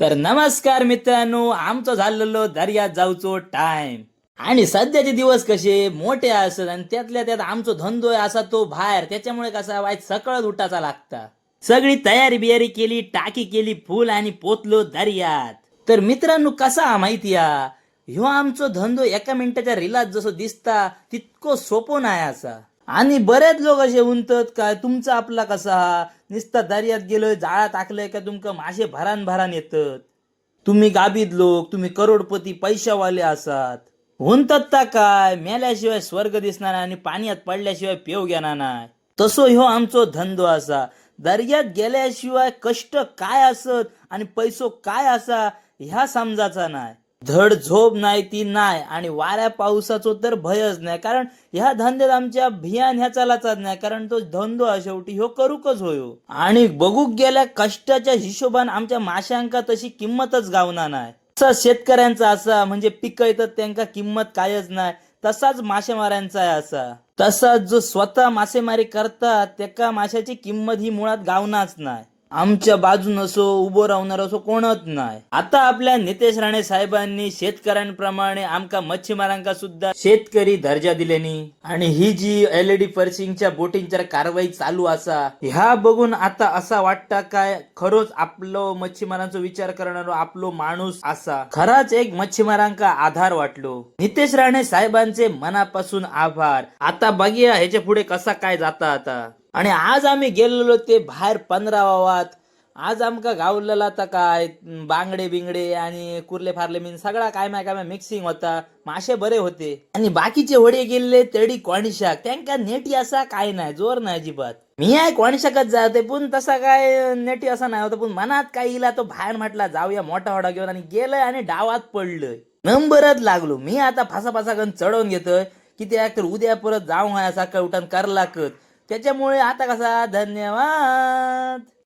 तर नमस्कार मित्रांनो आमचं झालेलो दर्यात जाऊचो टाइम आणि सध्याचे दिवस कसे? मोठे असत आणि त्यातल्या त्यात आमचो धंदो आहे असा तो बाहेर. त्याच्यामुळे कसा वाईट सकाळच उठाचा लागता. सगळी तयारी बियारी केली टाकी केली फुल आणि पोतलो दर्यात. तर मित्रांनो कसा माहिती या ह्यो आमचो धंदो एका मिनिटाच्या रिलात जसं दिसता तितको सोपो नाही असा. आणि बरेच लोक असे उंतत काय तुमचा आपला कसा हा? नुसता दर्यात गेलोय जाळा टाकलंय का तुमका? मासे भरान भरान येतात. तुम्ही गाबीत लोक तुम्ही करोडपती पैशावाले असात. हुंतत ता काय? मेल्याशिवाय स्वर्ग दिसणार आणि पाण्यात पडल्याशिवाय पेव घेणार नाही. तसो ह्यो आमचो धंदो असा. दर्यात गेल्याशिवाय कष्ट काय असत आणि पैसो काय असा ह्या समजाचा नाही. धड झोप नाही ती नाही. आणि वाऱ्या पावसाचो तर भयच नाही. कारण ह्या धंद्यात आमच्या भियान ह्या चालाचाच नाही. कारण तो धंदो हा शेवटी ह्यो करूकच होयो. आणि बघूक गेल्या कष्टाच्या हिशोबान आमच्या माशांका तशी किंमतच गावना नाही. तसा शेतकऱ्यांचा असा म्हणजे पिकं येतात त्यांका किंमत कायच नाही. तसाच मासेमाऱ्यांचा आहे असा. तसाच जो स्वतः मासेमारी करतात त्याका माशाची किंमत ही मुळात गावनाच नाही. आमच्या बाजून असो उभं राहणार असो कोणच नाही. आता आपल्या नितेश राणे साहेबांनी शेतकऱ्यांप्रमाणे आमका मच्छीमारांका सुद्धा शेतकरी दर्जा दिलेनी आणि ही जी एल ईडी पर्सिंगच्या बोटींच्या कारवाई चालू असा ह्या बघून आता असा वाटता काय खरोच आपलो मच्छीमारांचा विचार करणारो आपलो माणूस असा. खराच एक मच्छीमारांका आधार वाटलो. नितेश राणे साहेबांचे मनापासून आभार. आता बघूया ह्याच्या पुढे कसा काय जाता आता. आणि आज आम्ही गेलेलो ते बाहेर पंधरा वावात आज आमका गावलेला आता काय बांगडे बिंगडे आणि कुर्ले फारले मिन सगळा काय माय काय माय मिक्सिंग होता. मासे बरे होते. आणि बाकीचे वडे गेले तेडी कोणशाक त्यांका नेटी असा काय नाही जोर नाही अजिबात. मी आहे कोणशाकच जाते पण तसा काय नेटी असा नाही होता. पण मनात काय इला तो बाहेर म्हटला जाऊया मोठा होडा घेऊन. आणि गेलंय आणि डावात पडलंय. नंबरच लागलो. मी आता फासा फासा गण चढवून घेतोय की ते तर उद्या परत जाऊ आहे सकाळ उठान करलाकत. त्याच्यामुळे आता कसा? धन्यवाद.